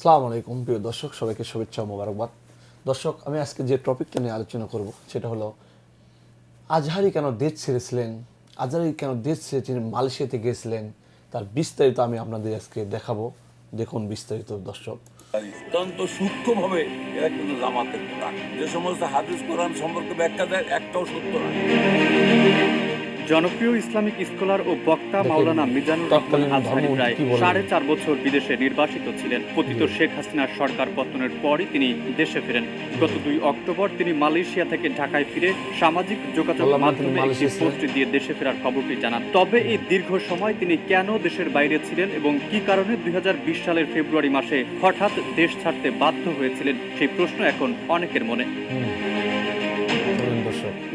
আসসালামু আলাইকুম, প্রিয় দর্শক, সবাইকে শুভেচ্ছা মোবারকবাদ। দর্শক, আমি আজকে যে টপিকটা নিয়ে আলোচনা করব, সেটা হলো, আজহারি কেন দেশ ছেড়েছিলেন? আজহারি কেন দেশ ছেড়ে তিনি মালয়েশিয়াতে গিয়েছিলেন? তার বিস্তারিত আমি আপনাদের আজকে দেখাবো। দেখুন বিস্তারিত, দর্শক। অত্যন্ত সূক্ষ্মভাবে এরা কিন্তু জামাতের যে সমস্ত হাদিস কোরআন সম্পর্কে ব্যাখ্যা দেয়, একটাও সত্য নয়। জনপ্রিয় ইসলামিক স্কলার ও বক্তা মাওলানা মিজানুর রহমান আজহারি প্রায় সাড়ে চার বছর বিদেশে নির্বাসিত ছিলেন। পতিত শেখ হাসিনার সরকার পতনের পরই তিনি দেশে ফেরেন। গত দুই অক্টোবর তিনি মালয়েশিয়া থেকে ঢাকায় ফিরে সামাজিক যোগাযোগ মাধ্যমে একটি পোস্ট দিয়ে দেশে ফেরার খবরটি জানান। তবে এই দীর্ঘ সময় তিনি কেন দেশের বাইরে ছিলেন এবং কি কারণে দুই হাজার বিশ সালের ফেব্রুয়ারি মাসে হঠাৎ দেশ ছাড়তে বাধ্য হয়েছিলেন সেই প্রশ্ন এখন অনেকের মনে।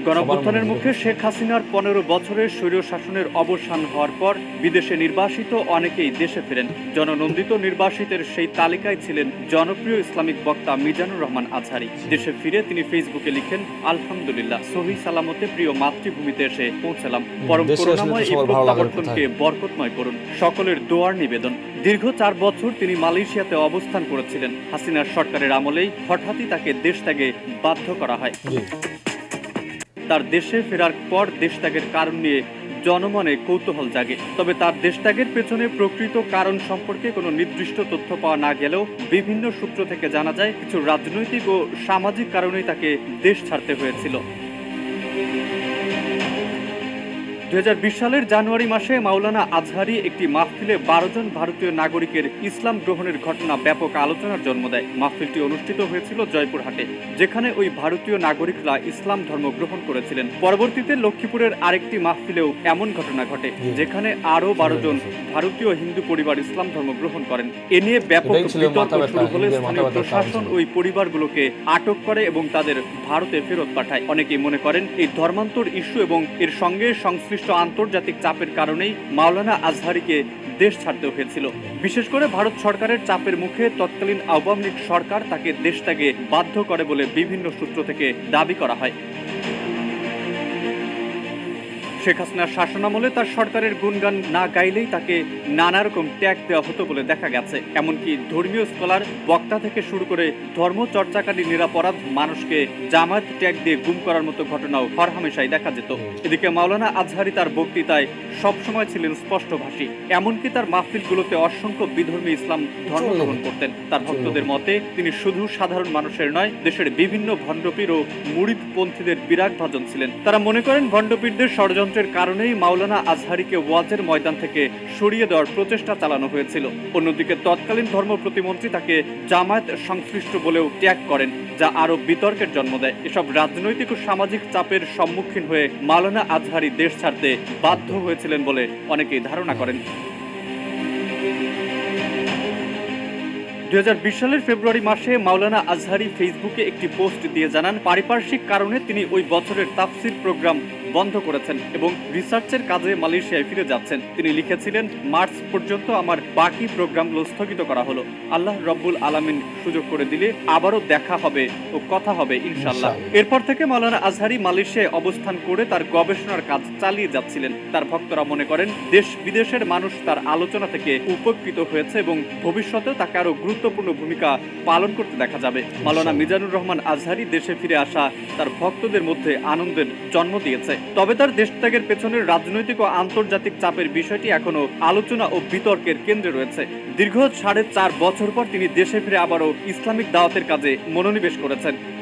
গণঅভ্যুত্থানের মুখে শেখ হাসিনার পনেরো বছরের স্বৈর শাসনের অবসান হওয়ার পর বিদেশে নির্বাসিত অনেকেই দেশে ফেরেন। জননন্দিত নির্বাসিতের সেই তালিকায় ছিলেন জনপ্রিয় ইসলামিক বক্তা মিজানুর রহমান আজহারি। দেশে ফিরে তিনি ফেসবুকে লিখেন আলহামদুলিল্লাহ সহি সালামতে প্রিয় মাতৃভূমিতে এসে পৌঁছালাম। পরম করুণাময় এই প্রত্যাবর্তনকে বরকতময় করুন। সকলের দোয়ার নিবেদন। দীর্ঘ চার বছর তিনি মালয়েশিয়াতে অবস্থান করেছিলেন। হাসিনার সরকারের আমলেই হঠাৎই তাকে দেশ ত্যাগে বাধ্য করা হয়। তার দেশে ফেরার পর দেশত্যাগের কারণ নিয়ে জনমনে কৌতূহল জাগে। তবে তার দেশত্যাগের পেছনে প্রকৃত কারণ সম্পর্কে কোনো নির্দিষ্ট তথ্য পাওয়া না গেলেও বিভিন্ন সূত্র থেকে জানা যায়, কিছু রাজনৈতিক ও সামাজিক কারণেই তাকে দেশ ছাড়তে হয়েছিল। দুই হাজার বিশ সালের জানুয়ারি মাসে মাওলানা আজহারি একটি মাহফিলে বারো জন ভারতীয় নাগরিকের ইসলাম গ্রহণের ঘটনা ব্যাপক আলোচনার জন্ম দেয়। মাহফিলটি অনুষ্ঠিত হয়েছিল জয়পুরহাটে যেখানে ওই ভারতীয় নাগরিকরা ইসলাম ধর্ম গ্রহণ করেছিলেন। পরবর্তীতে লক্ষ্মীপুরের আরেকটি মাহফিলেও এমন ঘটনা ঘটে যেখানে আরও বারো জন ভারতীয় হিন্দু পরিবার ইসলাম ধর্ম গ্রহণ করেন। এ নিয়ে ব্যাপক বিতর্ক শুরু হলে স্থানীয় প্রশাসন ওই পরিবারগুলোকে আটক করে এবং তাদের ভারতে ফেরত পাঠায়। অনেকেই মনে করেন এই ধর্মান্তর ইস্যু এবং এর সঙ্গে সংশ্লিষ্ট আন্তর্জাতিক চাপের কারণেই মাওলানা আজহারিকে দেশ ছাড়তে হয়েছিল। বিশেষ করে ভারত সরকারের চাপের মুখে তৎকালীন আওয়ামী লীগ সরকার তাকে দেশ ত্যাগে বাধ্য করে বলে বিভিন্ন সূত্র থেকে দাবি করা হয়। শেখ হাসিনার শাসনামলে তার সরকারের গুণগান না গাইলেই তাকে নানা রকম ট্যাগ দেওয়া হতো বলে দেখা গেছে। এমনকি ধর্মীয় স্কলার বক্তা থেকে শুরু করে ধর্ম চর্চাকারী নিরাপরাধ মানুষকে জামায়াত ট্যাগ দিয়ে গুম করার মতো ঘটনাও হরহামেশাই দেখা যেত। এদিকে মাওলানা আজহারি তার বক্তৃতায় সবসময় ছিলেন স্পষ্টভাষী। এমনকি তার মাহফিলগুলোতে অসংখ্য বিধর্মী ইসলাম ধর্ম গ্রহণ করতেন। তার ভক্তদের মতে তিনি শুধু সাধারণ মানুষের নয় দেশের বিভিন্ন ভণ্ডপীর ও মুরিদপন্থীদের বিরাট ভাজন ছিলেন। তারা মনে করেন ভণ্ডপীরদের ষড়যন্ত্রের কারণেই মাওলানা আজহারিকে ওয়াজের ময়দান থেকে সরিয়ে দেওয়ার প্রচেষ্টা চালানো হয়েছিল। অন্যদিকে তৎকালীন ধর্ম প্রতিমন্ত্রী তাকে জামায়াত সংশ্লিষ্ট বলেও ত্যাগ করেন, যা আরও বিতর্কের জন্ম দেয়। এসব রাজনৈতিক ও সামাজিক চাপের সম্মুখীন হয়ে মাওলানা আজহারি দেশ ছাড়তে বাধ্য হয়েছিলেন বলে অনেকেই ধারণা করেন। দু হাজার বিশ সালের ফেব্রুয়ারি মাসে মাওলানা আজহারি ফেসবুকে একটি পোস্ট দিয়ে জানান, পারিপার্শ্বিক কারণে তিনি ওই বছরের তাফসির প্রোগ্রাম বন্ধ করেছেন এবং রিসার্চের কাজে মালয়েশিয়ায় ফিরে যাচ্ছেন। তিনি লিখেছিলেন মার্চ পর্যন্ত আমার বাকি প্রোগ্রামগুলো স্থগিত করা হলো। আল্লাহ রব্বুল আলামিন সুযোগ করে দিলে আবারও দেখা হবে ও কথা হবে ইনশাল্লাহ ইনশাআল্লাহ। এরপর থেকে মাওলানা আজহারি মালয়েশিয়ায় অবস্থান করে তার গবেষণার কাজ চালিয়ে যাচ্ছিলেন। তার ভক্তরা মনে করেন দেশ বিদেশের মানুষ তার আলোচনা থেকে উপকৃত হয়েছে এবং ভবিষ্যতেও তাকে আরও গুরুত্বপূর্ণ ভূমিকা পালন করতে দেখা যাবে। মাওলানা মিজানুর রহমান আজহারি দেশে ফিরে আসা তার ভক্তদের মধ্যে আনন্দের জন্ম দিয়েছে। তবে তার দেশত্যাগের পেছনের রাজনৈতিক ও আন্তর্জাতিক চাপের বিষয়টি এখনও আলোচনা ও বিতর্কের কেন্দ্রে রয়েছে। দীর্ঘ সাড়ে চার বছর পর তিনি দেশে ফিরে আবারও ইসলামিক দাওয়াতের কাজে মনোনিবেশ করেছেন।